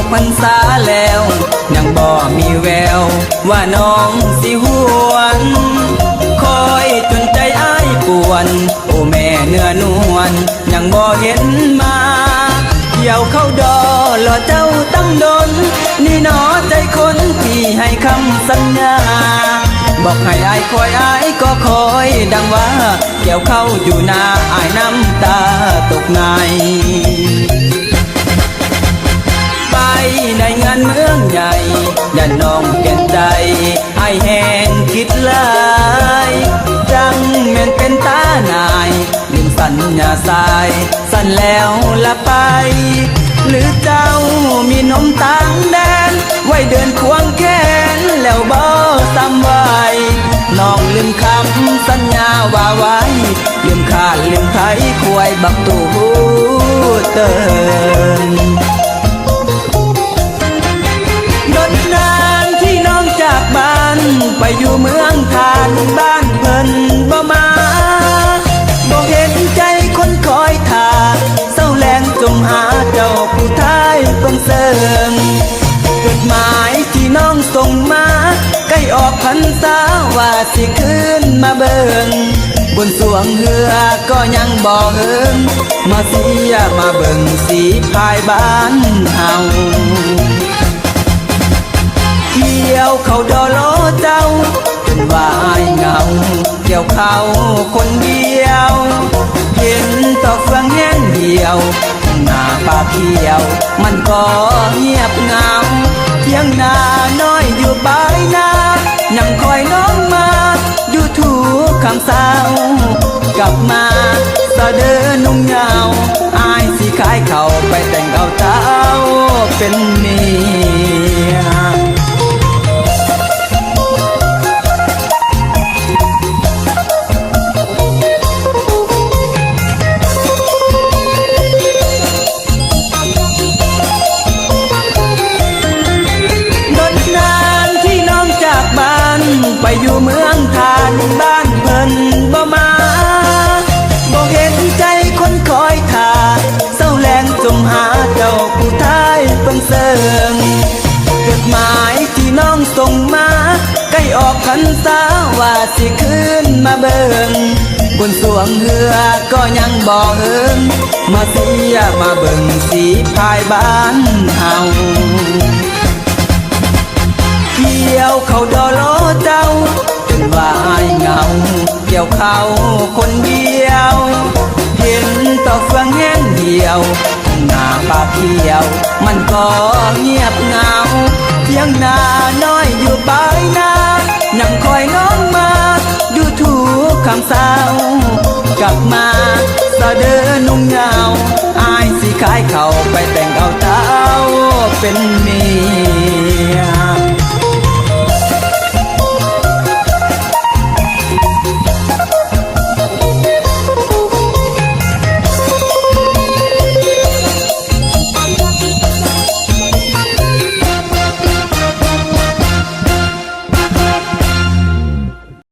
อกพรรษาแล้ว ยังบ่มีแวว ว่าน้องสิหวน คอยจนใจอ้ายปวน โอ้แม่เนื้อนวลยังบ่เห็นมาเกี่ยวเข้าดอรอเจ้าตั้งดน นี่หนอใจคนที่ให้คำสัญญา บอกให้อายคอยอายก็คอยดังว่าเกี่ยวเข้าอยู่นาอายน้ำตาตกใน ใหญ่อย่าน้องเปลี่ยนใจไอแหงคิดลายจังแม่นเป็นตาหนายลืมสัญญาสาย สั่นแล้วละไป หรือเจ้ามีนมต่างแดน ไว้เดินควงแขนแล้วบ่ซ้ำไว้น้องลืมคำสัญญาว่าไว้ ลืมขาดลืมไทยควายบักตูเติน อยู่เมืองทานบ้านเพิ่นบ่มาบอกเห็นใจคนคอยทาเศร้าแรงจมหาเจ้าผู้ท้ายเพิ่งเสริมจดหมายที่น้องส่งมาใกล้ออกพรรษาว่าสิขึ้นมาเบิ่งบนสวงเรือก็ยังบ่เฮิงมาเสียมาเบิ่งสีพายบ้านเฮา ดียวเขาดอลอเจ้าจนว่าอายเงาเกี่ยวเขาคนเดียว เห็นต่อเฟืองแห้งเดียวหน้าป่าเขียว มันก็เงียบเงาเที่ยงนาน้อยอยู่ปลายนายังคอยน้องมาอยู่ถูกคำเศร้ากลับมาสะเดินนุ่งเงาอายสิขายเขาไปแต่งเอาเจ้าเป็น พรรษาว่าสิขึ้นมาเบิ่งบนสวงเรือก็ยังบ่เฮิงมาเสียมาเบิ่งสีพายบ้านเฮาเกี่ยวเขาดอล้อเจ้าจนว่าอายเงา เกี่ยวเขาคนเดียวเห็นต่อเฟืองแห้งเดียวหน้าปากเขียว มันก็เงียบเงาเพียงนาน้อยอยู่ปลายนา ความเศร้า กลับมาสะเดินนุ่งเงาวอายสิขายเขาไปแต่งเอาเต้าเป็นเมีย